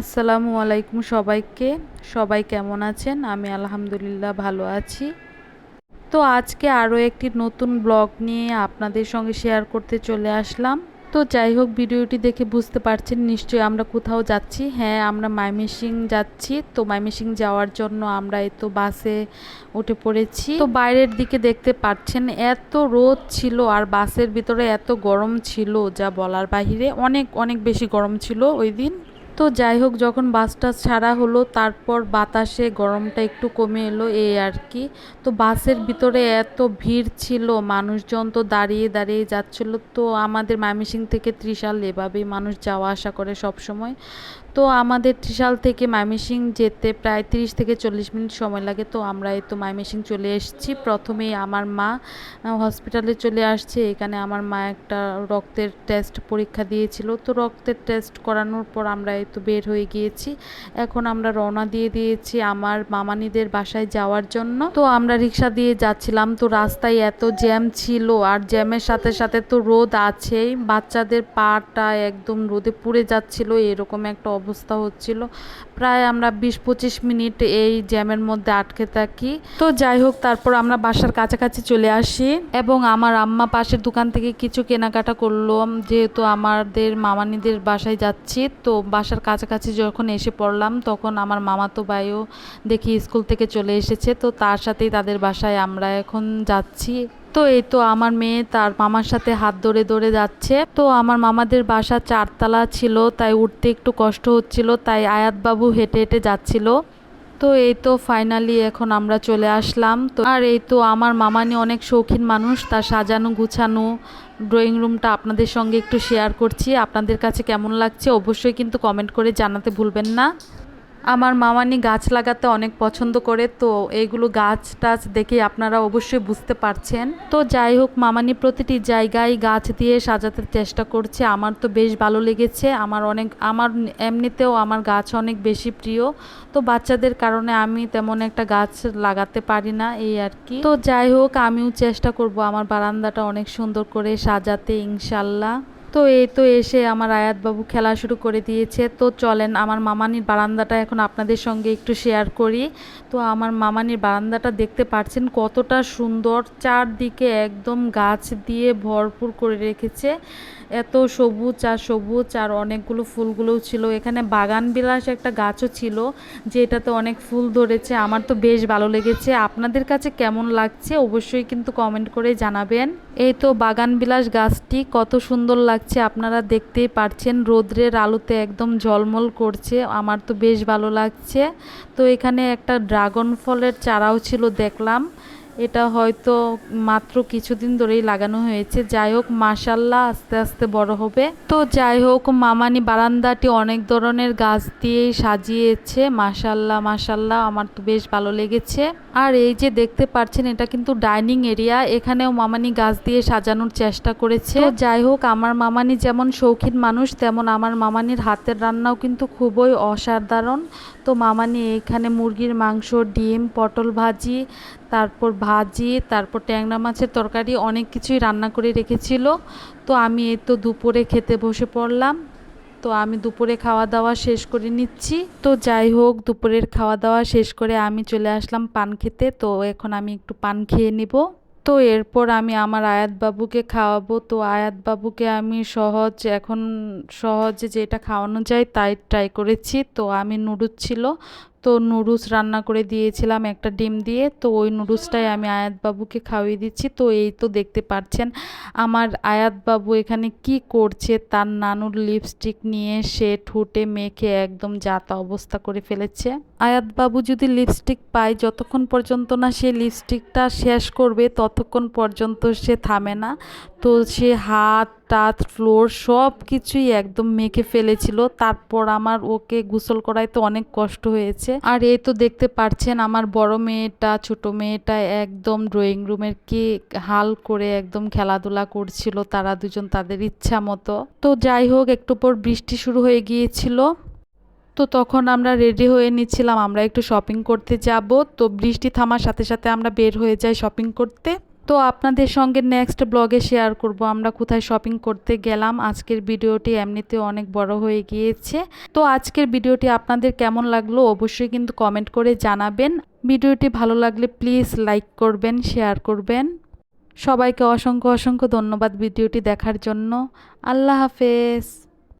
আসসালামু আলাইকুম সবাইকে। সবাই কেমন আছেন? আমি আলহামদুলিল্লাহ ভালো আছি। তো আজকে আরও একটি নতুন ব্লগ নিয়ে আপনাদের সঙ্গে শেয়ার করতে চলে আসলাম। তো যাই হোক, ভিডিওটি দেখে বুঝতে পারছেন নিশ্চয়ই আমরা কোথাও যাচ্ছি। হ্যাঁ আমরা মাইমিসিং যাচ্ছি। তো মাইমিসিং যাওয়ার জন্য আমরা এই তো বাসে উঠে পড়েছি। তো বাইরের দিকে দেখতে পাচ্ছেন, এত রোদ ছিল আর বাসের ভিতরে এত গরম ছিল, যা বলার বাহিরে। অনেক অনেক বেশি গরম ছিল ওই দিন। তো যাই হোক, যখন বাসটা ছাড়া হলো, তারপর বাতাসে গরমটা একটু কমে এলো এই আর কি। তো বাসের ভিতরে এত ভিড় ছিল, মানুষজন তো দাঁড়িয়ে দাঁড়িয়ে যাচ্ছিল। তো আমাদের মামিসিং থেকে ত্রিশাল, এভাবেই মানুষ যাওয়া আসা করে সব সময়। তো আমাদের ত্রিশাল থেকে মাইমিসিং যেতে প্রায় তিরিশ থেকে চল্লিশ মিনিট সময় লাগে। তো আমরা এই তো মাইমিসিং চলে এসেছি। প্রথমেই আমার মা হসপিটালে চলে আসছে। এখানে আমার মা একটা রক্তের টেস্ট পরীক্ষা দিয়েছিল। তো রক্তের টেস্ট করানোর পর আমরা এই তো বের হয়ে গিয়েছি। এখন আমরা রওনা দিয়ে দিয়েছি আমার মামানিদের বাসায় যাওয়ার জন্য। তো আমরা রিক্সা দিয়ে যাচ্ছিলাম। তো রাস্তায় এত জ্যাম ছিল আর জ্যামের সাথে সাথে তো রোদ আছেই। বাচ্চাদের পাটা একদম রোদে পুড়ে যাচ্ছিল, এরকম একটা অবস্থা হচ্ছিল। প্রায় আমরা বিশ পঁচিশ মিনিট এই জ্যামের মধ্যে আটকে থাকি। তো যাই হোক, তারপর আমরা বাসার কাছাকাছি চলে আসি এবং আমার আম্মা পাশের দোকান থেকে কিছু কেনাকাটা করল। যেহেতু আমাদের মামানিদের বাসায় যাচ্ছি, তো বাসার কাছাকাছি যখন এসে পড়লাম, তখন আমার মামাতো ভাইও দেখি স্কুল থেকে চলে এসেছে। তো তার সাথেই তাদের বাসায় আমরা এখন যাচ্ছি। তো এই তো আমার মেয়ে তার মামার সাথে হাত ধরে ধরে যাচ্ছে। তো আমার মামাদের বাসা চারতলা ছিল, তাই উঠতে একটু কষ্ট হচ্ছিল, তাই আয়াতবাবু হেঁটে হেঁটে যাচ্ছিল। তো এই তো ফাইনালি এখন আমরা চলে আসলাম। তো আর এই তো আমার মামানি অনেক শৌখিন মানুষ, তার সাজানো গুছানো ড্রয়িং রুমটা আপনাদের সঙ্গে একটু শেয়ার করছি। আপনাদের কাছে কেমন লাগছে অবশ্যই কিন্তু কমেন্ট করে জানাতে ভুলবেন না। আমার মামানি গাছ লাগাতে অনেক পছন্দ করে, তো এইগুলো গাছ টাছ দেখে আপনারা অবশ্যই বুঝতে পারছেন। তো যাই হোক, মামানি প্রতিটি জায়গায় গাছ দিয়ে সাজাতে চেষ্টা করছে। আমার তো বেশ ভালো লেগেছে। আমার অনেক, আমার এমনিতেও আমার গাছ অনেক বেশি প্রিয়। তো বাচ্চাদের কারণে আমি তেমন একটা গাছ লাগাতে পারি না, এই আর কি। তো যাই হোক, আমিও চেষ্টা করব আমার বারান্দাটা অনেক সুন্দর করে সাজাতে, ইনশাল্লাহ। তো এই তো এসে আমার আয়াতবাবু খেলা শুরু করে দিয়েছে। তো চলেন, আমার মামানির বারান্দাটা এখন আপনাদের সঙ্গে একটু শেয়ার করি। তো আমার মামানির বারান্দাটা দেখতে পাচ্ছেন কতটা সুন্দর। চারদিকে একদম গাছ দিয়ে ভরপুর করে রেখেছে। এত সবুজ আর সবুজ আর অনেকগুলো ফুলগুলোও ছিল। এখানে বাগান বিলাস একটা গাছও ছিল, যেটাতে অনেক ফুল ধরেছে। আমার তো বেশ ভালো লেগেছে। আপনাদের কাছে কেমন লাগছে অবশ্যই কিন্তু কমেন্ট করে জানাবেন। এই তো বাগান বিলাস গাছটি, কত সুন্দর লাগছে, আপনারা দেখতেই পারছেন, রোদ্রের আলোতে একদম ঝলমল করছে, আমার তো বেশ ভালো লাগছে। তো এখানে একটা ড্রাগন ফলের চারাও ছিল, দেখলাম। এটা হয়তো মাত্র কিছুদিন ধরেই লাগানো হয়েছে। যাই হোক মাসাল্লাহ আস্তে আস্তে বড় হবে। তো যাই হোক, মামানি বারান্দাটি অনেক ধরনের গাছ দিয়েই সাজিয়েছে। মাসাল্লাহ মাসাল্লাহ আমার তো বেশ ভালো লেগেছে। আর এই যে দেখতে পাচ্ছেন, এটা কিন্তু ডাইনিং এরিয়া। এখানেও মামানি গাছ দিয়ে সাজানোর চেষ্টা করেছে। যাই হোক, আমার মামানি যেমন শৌখিন মানুষ, তেমন আমার মামানির হাতের রান্নাও কিন্তু খুবই অসাধারণ। তো মামানি এখানে মুরগির মাংস, ডিম, পটল ভাজি, তারপর ভাজি, তারপর ট্যাংরা মাছের তরকারি অনেক কিছুই রান্না করে রেখেছিল। তো আমি এই তো দুপুরে খেতে বসে পড়লাম। তো আমি দুপুরে খাওয়া দাওয়া শেষ করে নিচ্ছি। তো যাই হোক, দুপুরের খাওয়া দাওয়া শেষ করে আমি চলে আসলাম পান খেতে। তো এখন আমি একটু পান খেয়ে নিব। তো এরপর আমি আমার আয়াত বাবুকে খাওয়াবো। তো আয়াত বাবুকে আমি সহজ এখন সহজে যেটা খাওয়ানো যায় তাই ট্রাই করেছি। তো আমি নুডলস ছিল তো নুডলস রান্না করে দিয়েছিলাম একটা ডিম দিয়ে। তো ওই নুডলসটাই আমি আয়াত বাবুকে খাওয়িয়ে দিচ্ছি। তো এই তো দেখতে পাচ্ছেন আমার আয়াত বাবু এখানে কি করছে, তার নানুর লিপস্টিক নিয়ে সে ঠোঁটে মেখে একদম যাতা অবস্থা করে ফেলেছে। আয়াত বাবু যদি লিপস্টিক পায়, যতক্ষণ পর্যন্ত না সে লিপস্টিকটা শেষ করবে, ততক্ষণ পর্যন্ত সে থামে না। তো সে হাত টাত ফ্লোর সব কিছুই একদম মেখে ফেলেছিল। তারপর আমার ওকে গোসল করাইতে অনেক কষ্ট হয়েছে। আর এই তো দেখতে পাচ্ছেন আমার বড় মেয়েটা, ছোট মেয়েটা একদম ড্রয়িং রুমের কি হাল করে একদম খেলাধুলা করছিল, তারা দুজন তাদের ইচ্ছা মতো। তো যাই হোক, একটু পর বৃষ্টি শুরু হয়ে গিয়েছিল। তো তখন আমরা রেডি হয়ে নিচ্ছিলাম, আমরা একটু শপিং করতে যাব। তো বৃষ্টি থামার সাথে সাথে আমরা বের হয়ে যাই শপিং করতে। তো আপনাদের সঙ্গে নেক্সট ব্লগে শেয়ার করব। আমরা কোথায় শপিং করতে গেলাম, আজকের ভিডিওটি এমনিতে অনেক বড় হয়ে গিয়েছে। তো আজকের ভিডিওটি আপনাদের কেমন লাগল অবশ্যই কিন্তু কমেন্ট করে জানাবেন। ভিডিওটি ভালো লাগলে প্লিজ লাইক করবেন শেয়ার করবেন। সবাইকে অসংখ্য অসংখ্য ধন্যবাদ ভিডিওটি দেখার জন্য। আল্লাহ হাফেজ।